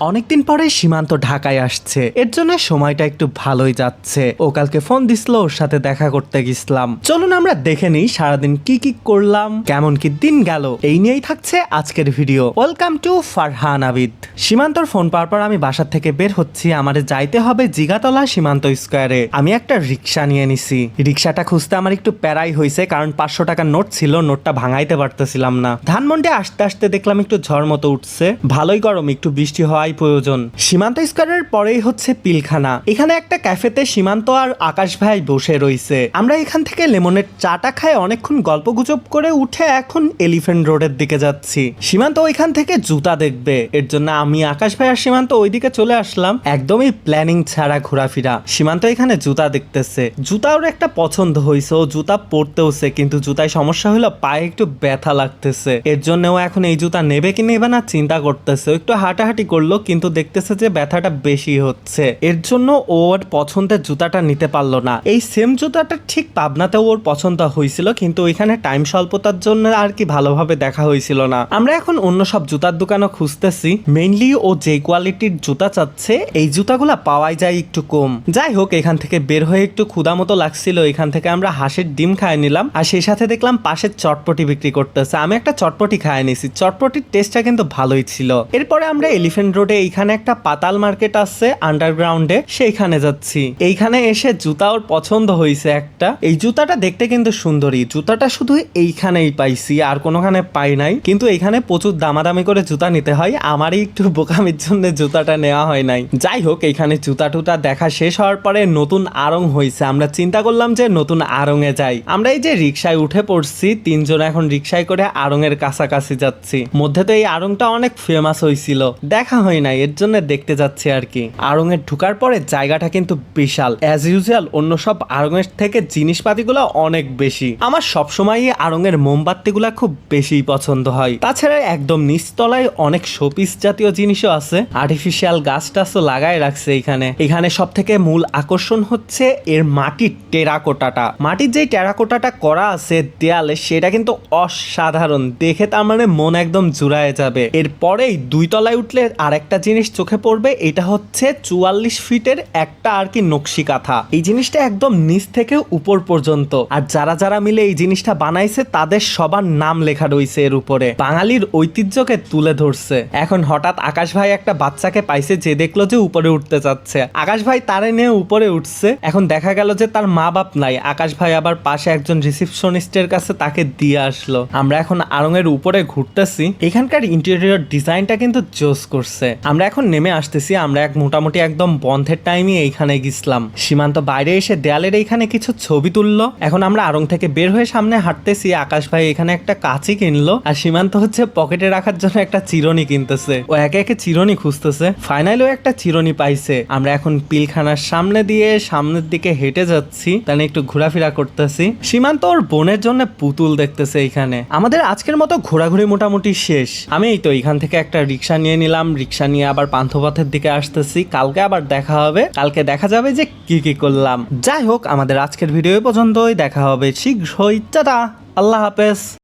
অনেকদিন পরে সীমান্ত ঢাকায় আসছে। এর জন্য সময়টা একটু ভালোই যাচ্ছে। ও কালকে ফোন দিছিল, ওর সাথে দেখা করতে গেছিলাম। চলুন আমরা দেখে নিই সারাদিন কি কি করলাম, কেমন কি দিন গেল, এই নিয়েই থাকছে আজকের video. Welcome to Farhan Abid সীমান্তর phone পাওয়ার পর আমি বাসার থেকে বের হচ্ছি আমাদের যাইতে হবে জিগাতলা সীমান্ত স্কোয়ারে। আমি একটা রিক্সা নিয়ে নিছি। রিক্সাটা খুঁজতে আমার একটু প্যারাই হয়েছে কারণ পাঁচশো টাকার নোট ছিল, নোটটা ভাঙাইতে পারতেছিলাম না। ধানমন্ডে আসতে আসতে দেখলাম একটু ঝড় মতো উঠছে। ভালোই গরম, একটু বৃষ্টি হওয়াই প্রয়োজন। সীমান্ত স্কোয়ারের পরেই হচ্ছে পিলখানা। এখানে একটা ক্যাফেতে সীমান্ত আর আকাশ ভাই বসে রয়েছে আমরা এখান থেকে লেমনের চাটা খায় অনেকক্ষণ গল্প গুজব করে উঠে এখন এলিফেন্ট রোডের দিকে যাচ্ছি। সীমান্ত ওইখান থেকে জুতা দেখবে। এর জন্য আমি, আকাশ ভাই আর সীমান্ত ওইদিকে চলে আসলাম। একদমই প্ল্যানিং ছাড়া ঘোরাফেরা। সীমান্ত এখানে জুতা দেখতেছে। জুতা ওর একটা পছন্দ হয়েছে ও জুতা পরতেওছে কিন্তু জুতায় সমস্যা হলো পায়ে একটু ব্যথা লাগতেছে। এর জন্য ও এখন এই জুতা নেবে কি নেবে না চিন্তা করতেছে। একটু হাঁটাহাঁটি করল কিন্তু দেখতেছে যে ব্যথাটা বেশি হচ্ছে। এর জন্য ওর পছন্দের জুতাটা নিতে পারল না। এই সেম জুতাটা ঠিক পাবনাতেও ওর পছন্দ হয়েছিল, কিন্তু ওইখানে টাইম স্বল্পতার জন্য আর কি ভালোভাবে দেখা হয়েছিল না। আমরা এখন অন্য সব জুতার দোকানও খুঁজতেছি। মেইনলি ও যে কোয়ালিটির জুতা চাচ্ছে, এই জুতাগুলা পাওয়াই যায় একটু কম। যাই হোক, এখান থেকে বের হয়ে একটু ক্ষুদা মতো লাগছিল। এখান থেকে আমরা হাঁসের ডিম খায় নিলাম। আর সেই সাথে দেখলাম পাশের চটপটি বিক্রি করতেছে। আমি একটা চটপটি খায় নিছি চটপটির টেস্টটা কিন্তু ভালোই ছিল। এরপরে আমরা এলিফেন্ট রোডে এইখানে একটা পাতাল মার্কেট আছে আন্ডারগ্রাউন্ডে সেইখানে যাচ্ছি। এইখানে এসে জুতা ওর পছন্দ হয়েছে একটা। এই জুতাটা দেখতে কিন্তু সুন্দরী। জুতাটা শুধু এইখানেই পাইছি, আর কোনোখানে পাই নাই। কিন্তু এইখানে প্রচুর দামাদামি করে জুতা নিতে হয়। আমারই একটু বোকামির জন্য জুতাটা নেওয়া হয় নাই। যাই হোক, এইখানে জুতা টুতা দেখা শেষ হওয়ার পরে নতুন আড়ং হয়েছে আমরা চিন্তা করলাম যে নতুন আড়ংয়ে যাই। আমরা এই যে রিক্সায় উঠে পড়ছি, তিনজন এখন রিক্সায় করে আড়ংয়ের কাছাকাছি যাচ্ছি। মধ্যে তো এই আড়ংটা অনেক ফেমাস হয়েছিল দেখা হয় নাই এর জন্য দেখতে যাচ্ছি আর কি। আড়ংয়ে ঢুকার পরে জায়গাটা কিন্তু বিশাল। অ্যাজ ইউজুয়াল অন্য সব আড়ংয়ের থেকে জিনিসপাতিগুলো অনেক বেশি। আমার সবসময়ই আড়ংয়ের মোমবাতিগুলা খুব বেশি পছন্দ হয়। তাছাড়া একদম নিচতলায় অনেক শোপিস জাতীয় জিনিসও আছে। আর্টিফিশিয়াল গাছ টাছও লাগায় রাখছে এখানে। এখানে সব থেকে মূল আকর্ষণ হচ্ছে এর মাটির টেরাকোটাটা। মাটির যেই টেরাকোটাটা করা আছে দেয়ালে, সেটা কিন্তু অসাধারণ। দেখে তার মানে মন একদম জুড়ায় যাবে। এরপরেই দুই তলায় উঠলে আরেকটা জিনিস চোখে পড়বে, এটা হচ্ছে চুয়াল্লিশ ফিটের একটা আর কি নকশি কাঁথা। এই জিনিসটা একদম নিচ থেকে উপর পর্যন্ত। আর যারা যারা মিলে এই জিনিসটা বানাইছে, তাদের সবার নাম লেখা রয়েছে এর উপরে। বাঙালির ঐতিহ্যকে তুলে ধরছে। এখন হঠাৎ আকাশ ভাই একটা বাচ্চাকে পাইছে, যে দেখল যে উপরে উঠতে চাচ্ছে। আকাশ ভাই তারে নিয়ে উপরে উঠছে। এখন দেখা গেল যে তার মা বাপ নাই। আকাশ ভাই আবার পাশে একজন রিসিপশনিস্টের কাছে তাকে দিয়ে আসলো। আমরা এখন আরঙের উপরে ঘুরতেছি। এখানকার ইন্টেরিয়র ডিজাইনটা কিন্তু জোস করছে। আমরা এখন নেমে আসতেছি, আমরা এক মোটামুটি একদম বন্ধের টাইমে এইখানে গেছিলাম সীমান্ত বাইরে এসে দেয়ালের এইখানে কিছু ছবি তুললো। এখন আমরা আড়ং থেকে বের হয়ে সামনে হাঁটতেছি, আকাশ ভাই এখানে একটা কাঁচি কিনলো। আর সীমান্ত হচ্ছে পকেটে রাখার জন্য একটা চিরনি কিনতেছে। ও একে একে চিরনি খুঁজতেছে। ফাইনালি ও একটা চিরনি পাইছে। আমরা এখন পিলখানার সামনে দিয়ে সামনের দিকে হেঁটে যাচ্ছি। তাহলে একটু ঘোরাফেরা করতেছি। সীমান্ত ওর বোনের জন্য পুতুল দেখতেছে এইখানে। আমাদের আজকের মতো ঘোরাঘুরি মোটামুটি শেষ। আমি এই তো এখান থেকে একটা রিক্সা নিয়ে নিলাম। রিক্সা নিয়ে আবার পান্থপথের দিকে আসতেছি। কালকে আবার দেখা হবে। কালকে দেখা যাবে যে কি কি করলাম। যাই হোক, আমাদের আজকের ভিডিও পর্যন্তই। দেখা হবে শীঘ্রই। টাটা! আল্লাহ হাফেজ।